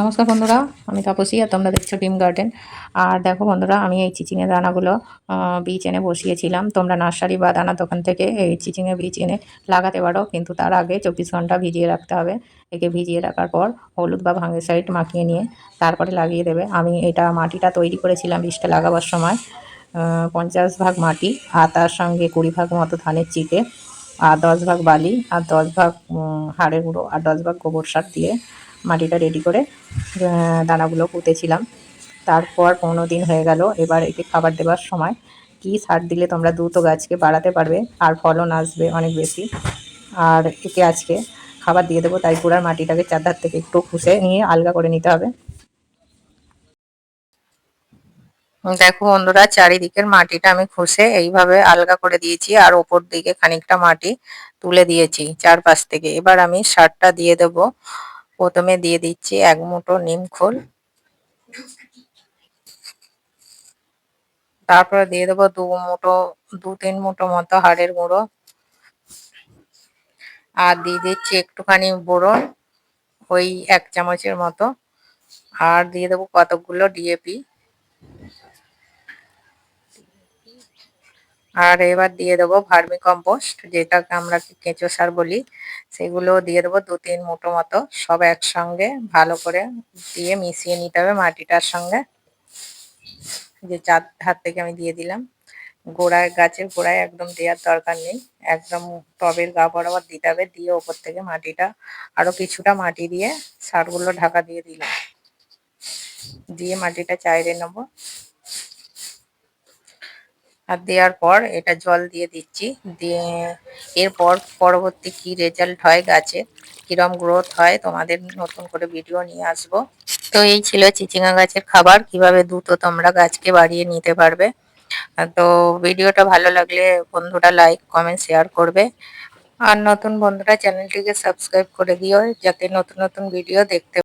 নমস্কার বন্ধুরা, আমি তাপসী আর তোমরা দেখছ ডিম গার্ডেন। আর দেখো বন্ধুরা, আমি এই চিচিংয়ের দানাগুলো বীজ এনে বসিয়েছিলাম। তোমরা নার্সারি বা দানার দোকান থেকে এই চিচিংয়ের বীজ এনে লাগাতে পারো, কিন্তু তার আগে চব্বিশ ঘণ্টা ভিজিয়ে রাখতে হবে। একে ভিজিয়ে রাখার পর হলুদ বা ভাঙের সাইড মাখিয়ে নিয়ে তারপরে লাগিয়ে দেবে। আমি এটা মাটিটা তৈরি করেছিলাম বীজটা লাগাবার সময় পঞ্চাশ ভাগ মাটি আর তার সঙ্গে কুড়ি ভাগ মতো ধানের চিটে আর দশ ভাগ বালি আর দশ ভাগ হাড়ের গুঁড়ো আর দশ ভাগ গোবর সার দিয়ে মাটিটা রেডি করে দানাগুলো পুঁতেছিলাম। তারপর পনেরো দিন হয়ে গেল, এবার একে খাবার দেওয়ার সময়। কি সার দিলে তোমরা দ্রুত গাছকে বাড়াতে পারবে? আর ফলন আসবে অনেক বেশি। আর একে আজকে খাবার দিয়ে দেবো, তাই পুরার মাটিটাকে চারধার থেকে একটু খুশে নিয়ে আলগা করে নিতে হবে। দেখো বন্ধুরা, চারিদিকের মাটিটা আমি খুশে এইভাবে আলগা করে দিয়েছি, আর ওপর দিকে খানিকটা মাটি তুলে দিয়েছি চারপাশ থেকে। এবার আমি সারটা দিয়ে দেব। প্রথমে দিয়ে দিচ্ছি এক মুঠো নিম খোল। তারপরে দিয়ে দেবো দু মুঠো, দু তিন মুঠো মতো হাড়ের গুঁড়ো। আর দিয়ে দিচ্ছি একটুখানি বোরন, ওই এক চামচের মতো। আর দিয়ে দেবো কতকগুলো ডিএপি আর এবার দিয়ে দেবো ভার্মি কম্পোস্ট যেটাকে আমরা কেঁচো সার বলি, সেগুলো দিয়ে দেবো দু তিন মুঠো মতো, সব একসঙ্গে ভালো করে দিয়ে মিশিয়ে নিতে হবে মাটিটার সঙ্গে। যে চার হাত থেকে আমি দিয়ে দিলাম। গোড়ায়, গাছের গোড়ায় একদম দেওয়ার দরকার নেই। একদম টবের গা বরাবর দিতে হবে, দিয়ে ওপর থেকে মাটিটা আরও কিছুটা মাটি দিয়ে সারগুলো ঢাকা দিয়ে দিলাম। দিয়ে মাটিটা চাইরে নেব। আর দেওয়ার পর এটা জল দিয়ে দিচ্ছি। দিয়ে এরপর পরবর্তী কি রেজাল্ট হয় গাছে, কিরম গ্রোথ হয় তোমাদের নতুন করে ভিডিও নিয়ে আসব। তো এই ছিল চিচিঙ্গা গাছের খাবার, কীভাবে দ্রুত তোমরা গাছকে বাড়িয়ে নিতে পারবে। তো ভিডিওটা ভালো লাগলে বন্ধুরা লাইক কমেন্ট শেয়ার করবে। আর নতুন বন্ধুরা চ্যানেলটিকে সাবস্ক্রাইব করে দিও, যাতে নতুন নতুন ভিডিও দেখতে